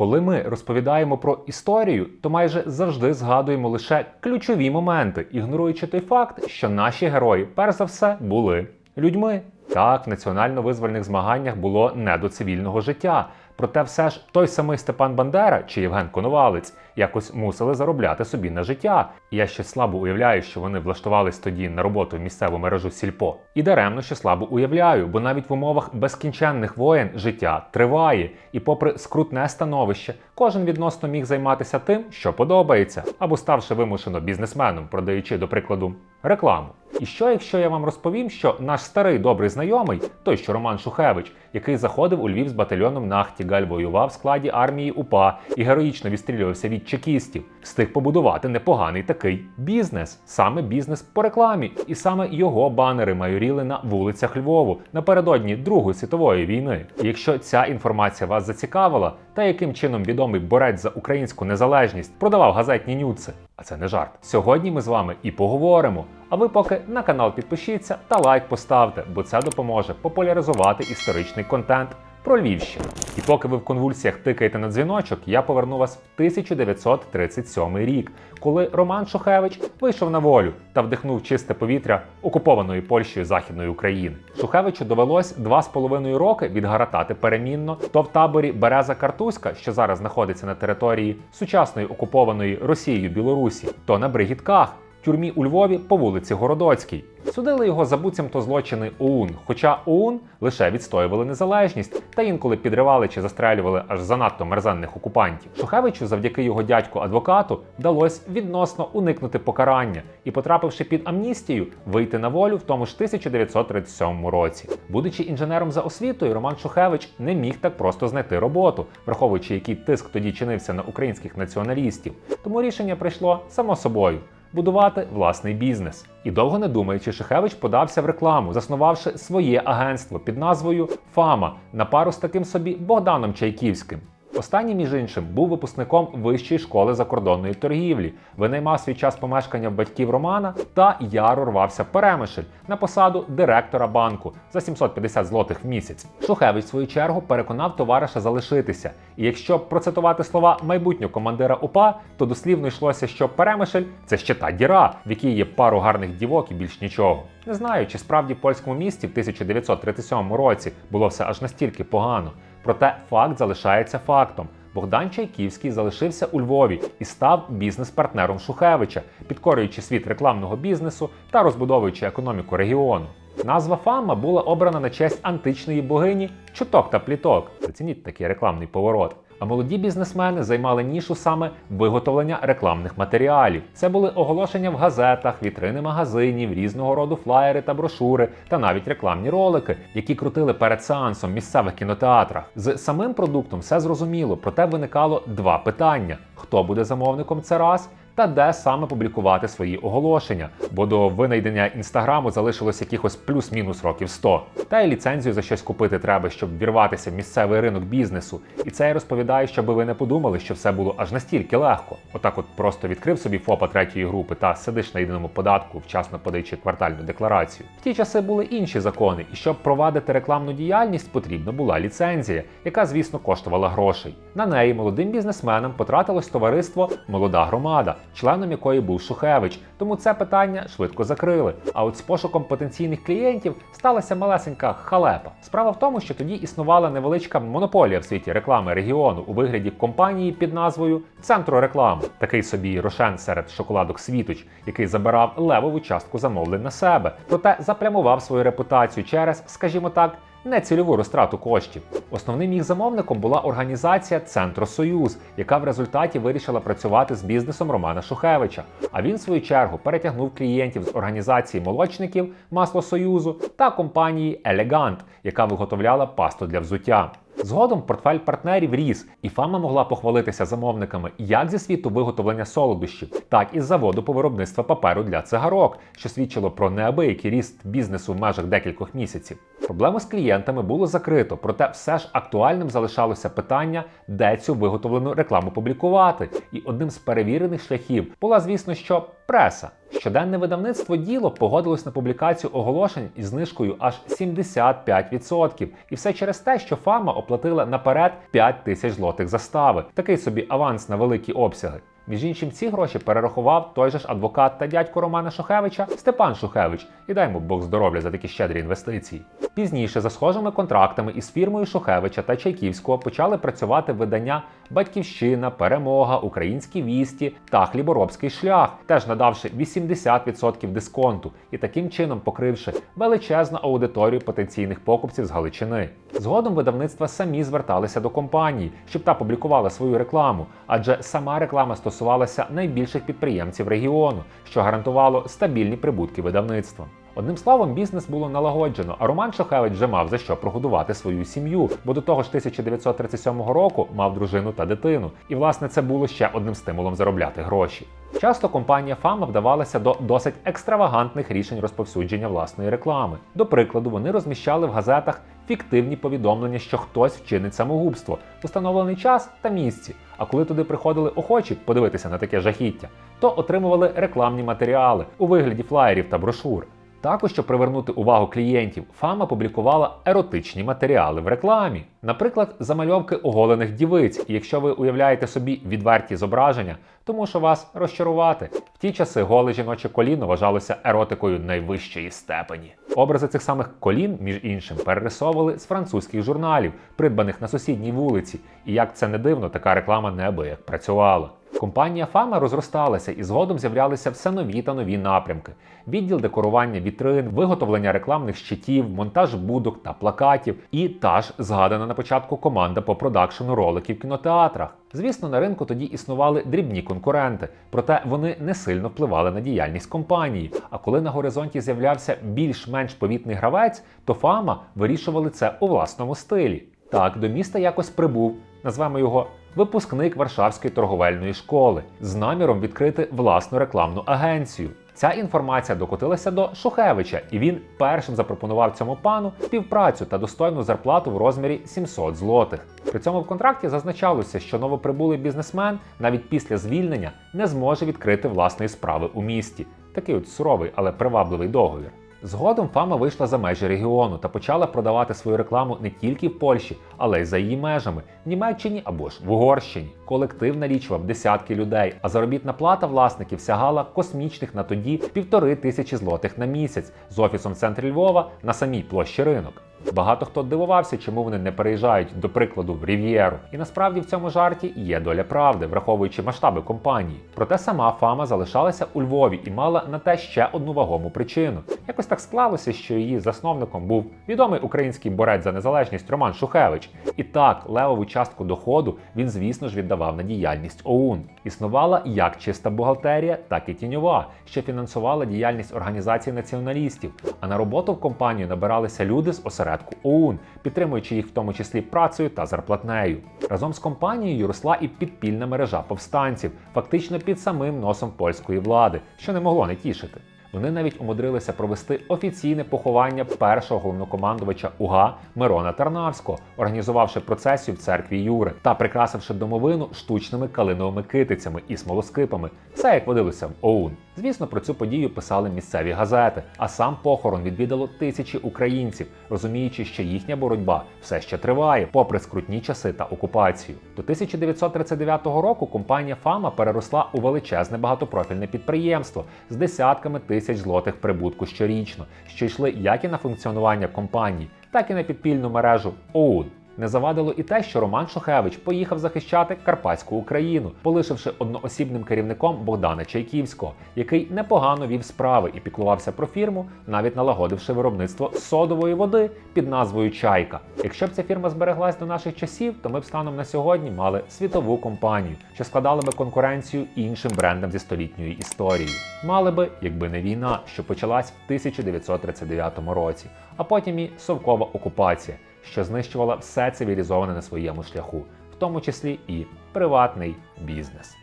Коли ми розповідаємо про історію, то майже завжди згадуємо лише ключові моменти, ігноруючи той факт, що наші герої, перш за все, були людьми. Так, в національно-визвольних змаганнях було не до цивільного життя. Проте все ж той самий Степан Бандера чи Євген Коновалець якось мусили заробляти собі на життя. Я ще слабо уявляю, що вони влаштувались тоді на роботу в місцеву мережу Сільпо. І даремно ще слабо уявляю, бо навіть в умовах безкінченних воєн життя триває, і, попри скрутне становище, кожен відносно міг займатися тим, що подобається, або ставши вимушено бізнесменом, продаючи, до прикладу, рекламу. І що, якщо я вам розповім, що наш старий добрий знайомий, той що Роман Шухевич, який заходив у Львів з батальйоном Нахтігаль, воював в складі армії УПА і героїчно відстрілювався від чекістів, встиг побудувати непоганий такий бізнес, саме бізнес по рекламі. І саме його банери майоріли на вулицях Львову напередодні Другої світової війни. І якщо ця інформація вас зацікавила, та яким чином відомий борець за українську незалежність продавав газетні нюци, а це не жарт. Сьогодні ми з вами і поговоримо. А ви поки на канал підпишіться та лайк поставте, бо це допоможе популяризувати історичний контент про Львівщину. І поки ви в конвульсіях тикаєте на дзвіночок, я поверну вас в 1937 рік, коли Роман Шухевич вийшов на волю та вдихнув чисте повітря окупованої Польщею Західної України. Шухевичу довелось два з половиною роки відгаратати перемінно то в таборі Береза Картузька, що зараз знаходиться на території сучасної окупованої Росією Білорусі, то на Бригітках тюрмі у Львові по вулиці Городоцькій. Судили його за буцімто злочини ОУН, хоча ОУН лише відстоювали незалежність та інколи підривали чи застрелювали аж занадто мерзенних окупантів. Шухевичу, завдяки його дядьку адвокату, вдалося відносно уникнути покарання і, потрапивши під амністію, вийти на волю в тому ж 1937 році. Будучи інженером за освітою, Роман Шухевич не міг так просто знайти роботу, враховуючи, який тиск тоді чинився на українських націоналістів. Тому рішення прийшло само собою будувати власний бізнес. І довго не думаючи, Шехевич подався в рекламу, заснувавши своє агентство під назвою Фама на пару з таким собі Богданом Чайківським. Останній, між іншим, був випускником вищої школи закордонної торгівлі, винаймав свій час помешкання в батьків Романа та яро рвався в Перемишль на посаду директора банку за 750 злотих в місяць. Шухевич, в свою чергу, переконав товариша залишитися. І якщо процитувати слова майбутнього командира УПА, то дослівно йшлося, що Перемишль це ще та діра, в якій є пару гарних дівок і більш нічого. Не знаю, чи справді в польському місті в 1937 році було все аж настільки погано. Проте факт залишається фактом. Богдан Чайківський залишився у Львові і став бізнес-партнером Шухевича, підкорюючи світ рекламного бізнесу та розбудовуючи економіку регіону. Назва Фама була обрана на честь античної богині чуток та пліток. Зацініть такий рекламний поворот. А молоді бізнесмени займали нішу саме виготовлення рекламних матеріалів. Це були оголошення в газетах, вітрини магазинів, різного роду флаєри та брошури, та навіть рекламні ролики, які крутили перед сеансом місцевих кінотеатрах. З самим продуктом все зрозуміло, проте виникало два питання: хто буде замовником це раз? Та де саме публікувати свої оголошення, бо до винайдення інстаграму залишилось якихось плюс-мінус років 100. Та й ліцензію за щось купити треба, щоб вірватися в місцевий ринок бізнесу. І це я розповідаю, щоб ви не подумали, що все було аж настільки легко. Отак, от просто відкрив собі ФОПа третьої групи та сидиш на єдиному податку, вчасно подаючи квартальну декларацію. В ті часи були інші закони, і щоб провадити рекламну діяльність, потрібна була ліцензія, яка, звісно, коштувала грошей. На неї молодим бізнесменам потратилось товариство Молода громада членом якої був Шухевич, тому це питання швидко закрили. А от з пошуком потенційних клієнтів сталася малесенька халепа. Справа в тому, що тоді існувала невеличка монополія в світі реклами регіону у вигляді компанії під назвою Центру реклами, такий собі рошен серед шоколадок Світоч, який забирав левову частку замовлень на себе, проте заплямував свою репутацію через, скажімо так нецільову розтрату коштів. Основним їх замовником була організація Центросоюз, яка в результаті вирішила працювати з бізнесом Романа Шухевича. А він, в свою чергу, перетягнув клієнтів з організації молочників Масло Союзу та компанії Елегант, яка виготовляла пасту для взуття. Згодом портфель партнерів ріс, і фама могла похвалитися замовниками як зі світу виготовлення солодощів, так і з заводу по виробництва паперу для цигарок, що свідчило про неабиякий ріст бізнесу в межах декількох місяців. Проблему з клієнтами було закрито, проте все ж актуальним залишалося питання, де цю виготовлену рекламу публікувати. І одним з перевірених шляхів була, звісно, що преса. Щоденне видавництво діло погодилось на публікацію оголошень із знижкою аж 75%. І все через те, що фама оплатила наперед 5 тисяч злотих застави. Такий собі аванс на великі обсяги. Між іншим, ці гроші перерахував той же ж адвокат та дядько Романа Шухевича Степан Шухевич. І дай йому Бог здоров'я за такі щедрі інвестиції. Пізніше, за схожими контрактами із фірмою Шухевича та Чайківського почали працювати видання Батьківщина, Перемога, Українські вісті та Хліборобський шлях, теж надавши 80% дисконту і таким чином покривши величезну аудиторію потенційних покупців з Галичини. Згодом видавництва самі зверталися до компанії, щоб та публікувала свою рекламу, адже сама реклама стосувалася найбільших підприємців регіону, що гарантувало стабільні прибутки видавництва. Одним словом, бізнес було налагоджено, а Роман Шохевич вже мав за що прогодувати свою сім'ю, бо до того ж 1937 року мав дружину та дитину. І власне це було ще одним стимулом заробляти гроші. Часто компанія Фама вдавалася до досить екстравагантних рішень розповсюдження власної реклами. До прикладу, вони розміщали в газетах фіктивні повідомлення, що хтось вчинить самогубство установлений час та місці. А коли туди приходили охочі подивитися на таке жахіття, то отримували рекламні матеріали у вигляді флаєрів та брошур. Також, щоб привернути увагу клієнтів, Фама публікувала еротичні матеріали в рекламі, наприклад, замальовки оголених дівиць. І якщо ви уявляєте собі відверті зображення, то мушу вас розчарувати. В ті часи голе жіноче коліно вважалося еротикою найвищої степені. Образи цих самих колін, між іншим, перерисовували з французьких журналів, придбаних на сусідній вулиці. І як це не дивно, така реклама неабияк працювала. Компанія Фама розросталася і згодом з'являлися все нові та нові напрямки: відділ декорування вітрин, виготовлення рекламних щитів, монтаж будок та плакатів, і та ж згадана на початку команда по продакшену роликів в кінотеатрах. Звісно, на ринку тоді існували дрібні конкуренти, проте вони не сильно впливали на діяльність компанії. А коли на горизонті з'являвся більш-менш повітний гравець, то Фама вирішували це у власному стилі. Так, до міста якось прибув, назвемо його випускник Варшавської торговельної школи з наміром відкрити власну рекламну агенцію. Ця інформація докотилася до Шухевича, і він першим запропонував цьому пану співпрацю та достойну зарплату в розмірі 700 злотих. При цьому в контракті зазначалося, що новоприбулий бізнесмен навіть після звільнення не зможе відкрити власної справи у місті. Такий от суровий, але привабливий договір. Згодом Фама вийшла за межі регіону та почала продавати свою рекламу не тільки в Польщі, але й за її межами в Німеччині або ж в Угорщині. Колектив налічував десятки людей, а заробітна плата власників сягала космічних на тоді півтори тисячі злотих на місяць з офісом в центрі Львова на самій площі ринок. Багато хто дивувався, чому вони не переїжджають, до прикладу, в Рів'єру. І насправді в цьому жарті є доля правди, враховуючи масштаби компанії. Проте сама фама залишалася у Львові і мала на те ще одну вагому причину. Якось так склалося, що її засновником був відомий український борець за незалежність Роман Шухевич. І так, левову частку доходу він, звісно ж, віддавав на діяльність ОУН. Існувала як чиста бухгалтерія, так і тіньова, що фінансувала діяльність організацій націоналістів. А на роботу в компанію набиралися люди з осередку ОУН, підтримуючи їх в тому числі працею та зарплатнею. Разом з компанією росла і підпільна мережа повстанців, фактично під самим носом польської влади, що не могло не тішити. Вони навіть умудрилися провести офіційне поховання першого головнокомандувача УГА Мирона Тарнавського, організувавши процесію в церкві Юри та прикрасивши домовину штучними калиновими китицями і смолоскипами, все як водилося в ОУН. Звісно, про цю подію писали місцеві газети, а сам похорон відвідало тисячі українців, розуміючи, що їхня боротьба все ще триває, попри скрутні часи та окупацію. До 1939 року компанія Фама переросла у величезне багатопрофільне підприємство з десятками тисяч злотих прибутку щорічно, що йшли як і на функціонування компанії, так і на підпільну мережу ОУН. Не завадило і те, що Роман Шухевич поїхав захищати Карпатську Україну, полишивши одноосібним керівником Богдана Чайківського, який непогано вів справи і піклувався про фірму, навіть налагодивши виробництво содової води під назвою Чайка. Якщо б ця фірма збереглась до наших часів, то ми б станом на сьогодні мали світову компанію, що складала би конкуренцію іншим брендам зі столітньою історією. Мали би, якби не війна, що почалась в 1939 році, а потім і совкова окупація що знищувала все цивілізоване на своєму шляху, в тому числі і приватний бізнес.